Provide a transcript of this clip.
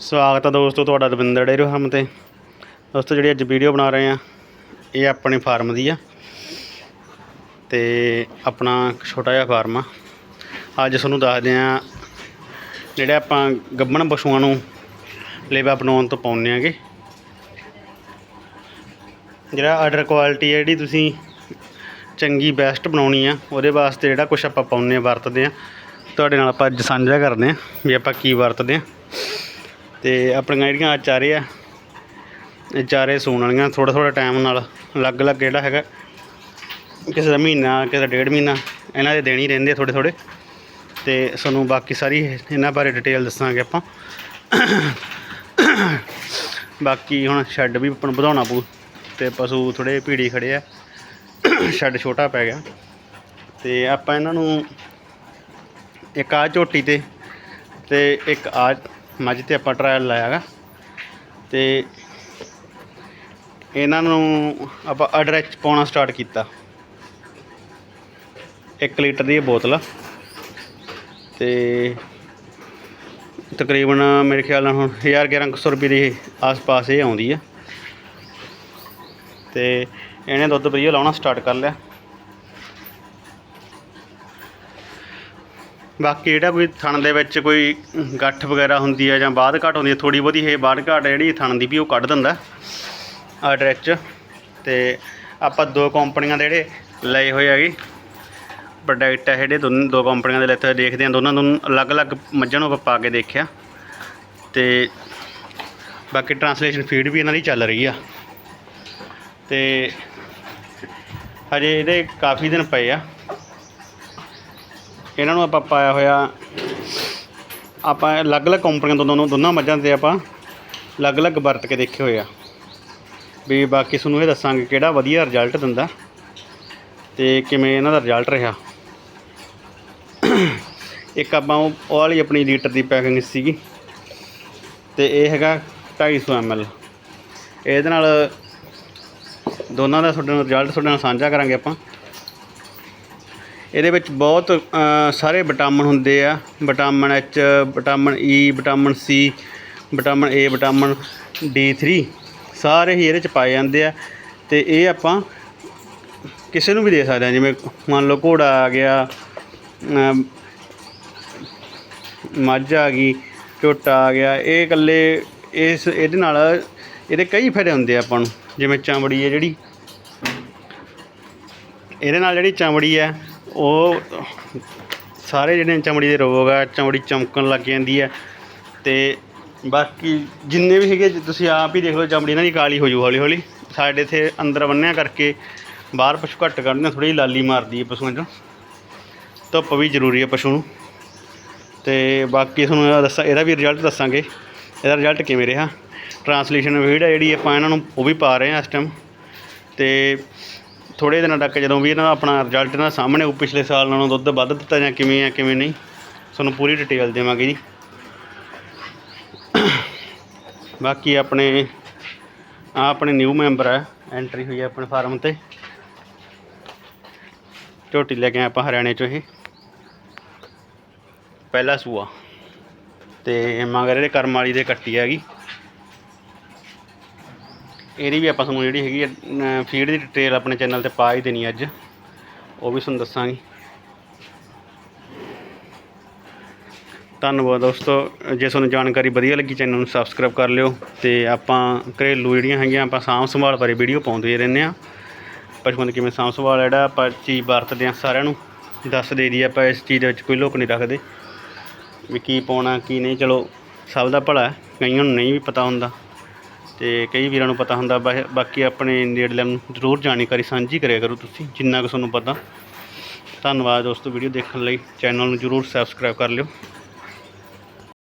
ਸਵਾਗਤ ਹੈ ਦੋਸਤੋ ਤੁਹਾਡਾ ਦਵਿੰਦਰ ਡੇਰੋ ਹਮ ਤੇ। ਦੋਸਤੋ ਜਿਹੜੀ ਅੱਜ ਵੀਡੀਓ ਬਣਾ ਰਹੇ ਆ, ਇਹ ਆਪਣੇ ਫਾਰਮ ਦੀ ਆ। ਤੇ ਆਪਣਾ ਇੱਕ ਛੋਟਾ ਜਿਹਾ ਫਾਰਮ ਆ। ਅੱਜ ਤੁਹਾਨੂੰ ਦੱਸਦੇ ਆ ਜਿਹੜੇ ਆਪਾਂ ਗੱਬਣ ਪਸ਼ੂਆਂ ਨੂੰ ਲੇਵਾ ਬਣਾਉਣ ਤੋਂ ਪਾਉਂਦੇ ਆਗੇ। ਜਿਹੜਾ ਆਰਡਰ ਕੁਆਲਿਟੀ ਹੈ ਜਿਹੜੀ ਤੁਸੀਂ ਚੰਗੀ ਬੈਸਟ ਬਣਾਉਣੀ ਆ, ਉਹਦੇ ਵਾਸਤੇ ਜਿਹੜਾ ਕੁਝ ਆਪਾਂ ਪਾਉਂਦੇ ਆ, ਵਰਤਦੇ ਆ। ਤੁਹਾਡੇ ਨਾਲ ਆਪਾਂ ਅੱਜ ਸਾਂਝਾ ਕਰਦੇ ਆ ਵੀ ਆਪਾਂ ਕੀ ਵਰਤਦੇ ਆ। ਤੇ ਆਪਣੀਆਂ ਜਿਹੜੀਆਂ ਆਹ ਚਾਰੇ ਆ, ਇਹ ਚਾਰੇ ਸੂਣ ਵਾਲੀਆਂ ਥੋੜਾ ਥੋੜਾ ਟਾਈਮ ਨਾਲ ਅਲੱਗ-ਅਲੱਗ ਜਿਹੜਾ ਹੈਗਾ, ਕਿਸੇ ਦਾ ਮਹੀਨਾ, ਕਿਸੇ ਦਾ ਡੇਢ ਮਹੀਨਾ, ਇਹਨਾਂ ਦੇ ਦੇਣੀ ਰਹਿੰਦੇ ਥੋੜੇ ਥੋੜੇ ਤੇ ਤੁਹਾਨੂੰ ਬਾਕੀ ਸਾਰੀ ਇਹਨਾਂ ਬਾਰੇ ਡਿਟੇਲ ਦੱਸਾਂਗੇ ਆਪਾਂ। ਬਾਕੀ ਹੁਣ ਸ਼ੈੱਡ ਵੀ ਆਪਾਂ ਨੂੰ ਵਧਾਉਣਾ ਪਊ, ਤੇ ਪਸ਼ੂ ਥੋੜੇ ਭੀੜੀ ਖੜੇ ਆ। ਸ਼ੈੱਡ ਛੋਟਾ ਪੈ ਗਿਆ। ਤੇ ਆਪਾਂ ਇਹਨਾਂ ਨੂੰ ਇੱਕ ਆ ਝੋਟੀ ਤੇ ਤੇ ਇੱਕ ਆ ਮੱਝ ਤੇ ਆਪਾਂ ਟਰਾਇਲ ਲਾਇਆਗਾ। ਤੇ ਇਹਨਾਂ ਨੂੰ ਆਪਾਂ ਆਰਡਰ ਚ ਪਾਉਣਾ ਸਟਾਰਟ ਕੀਤਾ। 1 ਲੀਟਰ ਦੀ ਇਹ ਬੋਤਲ। ਆ ਤੇ ਤਕਰੀਬਨ ਮੇਰੇ ਖਿਆਲ ਨਾਲ ਹੁਣ 1000 1100 ਰੁਪਏ ਦੇ ਆਸ-ਪਾਸ ਇਹ ਆਉਂਦੀ ਆ। ਤੇ ਇਹਨੇ ਦੁੱਧ ਵਧੀਆ ਲਾਉਣਾ ਸਟਾਰਟ ਕਰ ਲਿਆ। ਬਾਕੀ ਜਿਹੜਾ ਕੋਈ ਥਣ ਦੇ ਵਿੱਚ ਕੋਈ ਗੱਠ ਵਗੈਰਾ ਹੁੰਦੀ ਹੈ ਜਾਂ ਬਾਦ ਘਾਟ ਹੁੰਦੀ ਹੈ ਥੋੜੀ ਬਹੁਤੀ ਇਹ ਬਾਦ ਘਾਟ ਜਿਹੜੀ ਥਣ ਦੀ ਵੀ ਉਹ ਕੱਢ ਦਿੰਦਾ ਆਰਡਰ ਚ। ਤੇ ਆਪਾਂ ਦੋ ਕੰਪਨੀਆਂ ਦੇ ਜਿਹੜੇ ਲਏ ਹੋਏ ਹੈਗੇ, ਪ੍ਰੋਡਕਟ ਹੈ ਜਿਹੜੇ ਦੋਨ, ਦੋ ਕੰਪਨੀਆਂ ਦੇ ਲੈਤੇ ਹੋਏ ਦੇਖਦੇ ਹਾਂ ਦੋਨਾਂ ਨੂੰ ਅਲੱਗ-ਅਲੱਗ ਮੱਝਾਂ ਨੂੰ ਪਾ ਕੇ ਦੇਖਿਆ। ਤੇ ਬਾਕੀ ਟਰਾਂਸਲੇਸ਼ਨ ਫੀਡ ਵੀ ਇਹਨਾਂ ਦੀ ਚੱਲ ਰਹੀ ਆ। ਤੇ ਹਜੇ ਇਹਦੇ ਕਾਫੀ ਦਿਨ ਪਏ ਆ। ਇਹਨਾਂ ਨੂੰ ਆਪਾਂ ਪਾਇਆ ਹੋਇਆ, ਆਪਾਂ ਅਲੱਗ-ਅਲੱਗ ਕੰਪਨੀਆਂ ਤੋਂ ਦੋਨੋਂ ਦੋਨਾਂ ਮੱਝਾਂ ਤੇ ਆਪਾਂ ਅਲੱਗ-ਅਲੱਗ ਵਰਤ ਕੇ ਦੇਖੇ ਹੋਏ ਆ। ਵੀ ਬਾਕੀ ਤੁਹਾਨੂੰ ਇਹ ਦੱਸਾਂਗੇ ਕਿਹੜਾ ਵਧੀਆ ਰਿਜ਼ਲਟ ਦਿੰਦਾ ਤੇ ਕਿਵੇਂ ਇਹਨਾਂ ਦਾ ਰਿਜ਼ਲਟ ਰਿਹਾ। ਇੱਕ ਆਪਾਂ ਉਹ ਉਹ ਵਾਲੀ ਆਪਣੀ ਲੀਟਰ ਦੀ ਪੈਕਿੰਗ ਸੀਗੀ ਤੇ ਇਹ ਹੈਗਾ 250 ml ਇਹਦੇ ਨਾਲ ਦੋਨਾਂ ਦਾ ਤੁਹਾਡੇ ਨਾਲ ਰਿਜ਼ਲਟ ਤੁਹਾਡੇ ਨਾਲ ਸਾਂਝਾ ਕਰਾਂਗੇ ਆਪਾਂ। ਇਹਦੇ ਵਿੱਚ ਬਹੁਤ ਸਾਰੇ ਵਿਟਾਮਿਨ ਹੁੰਦੇ ਆ। Vitamin H vitamin E vitamin C vitamin A vitamin D3 ਸਾਰੇ ਹੀ ਇਹਦੇ ਚ ਪਾਏ ਜਾਂਦੇ ਆ। ਤੇ ਇਹ ਆਪਾਂ ਕਿਸੇ ਨੂੰ ਵੀ ਦੇ ਸਕਦੇ ਹਾਂ ਜਿਵੇਂ ਮੰਨ ਲਓ ਘੋੜਾ ਆ ਗਿਆ ਮੱਝ ਆ ਗਈ, ਝੋਟਾ ਆ ਗਿਆ, ਇਹ ਇਕੱਲੇ ਇਸ, ਇਹਦੇ ਨਾਲ ਇਹਦੇ ਕਈ ਫਾਇਦੇ ਹੁੰਦੇ ਆ ਆਪਾਂ ਨੂੰ। ਜਿਵੇਂ ਚਮੜੀ ਹੈ ਜਿਹੜੀ, ਇਹਦੇ ਨਾਲ ਜਿਹੜੀ ਚਮੜੀ ਹੈ ਉਹ ਸਾਰੇ ਜਿਹੜੇ ਚਮੜੀ ਦੇ ਰੋਗ ਆ, ਚਮੜੀ ਚਮਕਣ ਲੱਗ ਜਾਂਦੀ ਹੈ ਤੇ ਬਾਕੀ ਜਿੰਨੇ ਵੀ ਹੈਗੇ ਤੁਸੀਂ ਆਪ ਹੀ ਦੇਖ ਲਓ, ਚਮੜੀ ਇਹਨਾਂ ਦੀ ਕਾਲੀ ਹੋ ਜੂ, ਹੌਲੀ ਹੌਲੀ। ਸਾਡੇ ਇੱਥੇ ਅੰਦਰ ਬੰਨਿਆ ਕਰਕੇ ਬਾਹਰ ਪਸ਼ੂ ਘੱਟ ਕੱਢਦੇ ਥੋੜੀ ਲਾਲੀ ਮਾਰਦੀ ਹੈ ਪਸ਼ੂਆਂ 'ਚੋਂ। ਧੁੱਪ ਵੀ ਜ਼ਰੂਰੀ ਹੈ ਪਸ਼ੂ ਨੂੰ। ਤੇ ਬਾਕੀ ਤੁਹਾਨੂੰ ਦੱਸਾਂ, ਇਹਦਾ ਵੀ ਰਿਜ਼ਲਟ ਦੱਸਾਂਗੇ। ਇਹਦਾ ਰਿਜ਼ਲਟ ਕਿਵੇਂ ਰਿਹਾ? ਟਰਾਂਸਲੇਸ਼ਨ ਵੀਡੀਓ ਜਿਹੜੀ ਆਪਾਂ ਇਹਨਾਂ ਨੂੰ, ਉਹ ਵੀ ਪਾ ਰਹੇ ਹਾਂ ਇਸ ਟਾਈਮ ਤੇ ਥੋੜੇ ਦਿਨਾਂ ਤੱਕ ਜਦੋਂ ਵੀ ਇਹਨਾਂ ਦਾ ਆਪਣਾ ਰਿਜ਼ਲਟ ਇਹਨਾਂ ਸਾਹਮਣੇ ਉਹ ਪਿਛਲੇ ਸਾਲ ਨਾਲੋਂ ਦੁੱਧ ਵੱਧ ਦਿੱਤਾ ਜਾਂ ਕਿਵੇਂ ਆ, ਕਿਵੇਂ ਨਹੀਂ, ਤੁਹਾਨੂੰ ਪੂਰੀ ਡਿਟੇਲ ਦੇਵਾਂਗੇ ਜੀ। ਬਾਕੀ ਆਪਣੇ ਆ ਆਪਣੇ ਨਿਊ ਮੈਂਬਰ ਹੈ ਐਂਟਰੀ ਹੋਈ ਹੈ ਆਪਣੇ ਫਾਰਮ ਤੇ। ਝੋਟੀ ਲੈ ਕੇ ਆਪਾਂ ਹਰਿਆਣੇ ਚੋਂ ਇਹ। ਪਹਿਲਾ ਸੂਆ। ਤੇ ਮਗਰ ਇਹਦੇ ਕਰਮ ਵਾਲੀ ਦੇ ਕੱਟੀ ਹੈਗੀ। ਇਹਦੀ ਵੀ ਆਪਾਂ ਤੁਹਾਨੂੰ ਜਿਹੜੀ ਹੈਗੀ ਫੀਡ ਦੀ ਡਿਟੇਲ ਆਪਣੇ ਚੈਨਲ ਤੇ ਪਾ ਹੀ ਦੇਣੀ ਅੱਜ। ਉਹ ਵੀ ਤੁਹਾਨੂੰ ਦੱਸਾਂਗੇ। ਧੰਨਵਾਦ ਦੋਸਤੋ। ਜੇ ਤੁਹਾਨੂੰ ਜਾਣਕਾਰੀ ਵਧੀਆ ਲੱਗੀ ਚੈਨਲ ਨੂੰ ਸਬਸਕ੍ਰਾਈਬ ਕਰ ਲਿਓ ਤੇ ਆਪਾਂ ਘਰੇਲੂ ਜਿਹੜੀਆਂ ਹੈਗੀਆਂ, ਆਪਾਂ ਸਾਂਭ ਸੰਭਾਲ ਬਾਰੇ ਵੀਡੀਓ ਪਾਉਂਦੇ ਰਹਿੰਦੇ ਆ ਪਸ਼ੂਆਂ ਦੀ ਕਿਵੇਂ ਸਾਂਭ ਸੰਭਾਲ ਜਿਹੜਾ ਆਪਾਂ ਚੀਜ਼ ਵਰਤਦੇ ਆ ਸਾਰਿਆਂ ਨੂੰ, ਦੱਸ ਦੇ ਦੀ ਆਪਾਂ ਇਸ ਚੀਜ਼ ਦੇ ਵਿੱਚ ਕੋਈ ਲੋਕ ਨਹੀਂ ਰੱਖਦੇ। ਵੀ ਕੀ ਪਾਉਣਾ, ਕੀ ਨਹੀਂ, ਚਲੋ ਸਭ ਦਾ ਭਲਾ ਕਈਆਂ ਨੂੰ ਨਹੀਂ ਵੀ ਪਤਾ ਹੁੰਦਾ। ਤੇ ਕਈ ਵੀਰਾਂ ਨੂੰ ਪਤਾ ਹੁੰਦਾ ਬਾ- ਬਾਕੀ ਆਪਣੇ ਨੇੜਲਿਆਂ ਨੂੰ ਜ਼ਰੂਰ ਜਾਣਕਾਰੀ ਸਾਂਝੀ ਕਰਿਆ ਕਰੋ ਤੁਸੀਂ, ਜਿੰਨਾ ਕੁ ਤੁਹਾਨੂੰ ਪਤਾ। ਧੰਨਵਾਦ ਦੋਸਤੋ, ਵੀਡੀਓ ਦੇਖਣ ਲਈ। ਚੈਨਲ ਨੂੰ ਜ਼ਰੂਰ ਸਬਸਕ੍ਰਾਈਬ ਕਰ ਲਿਓ।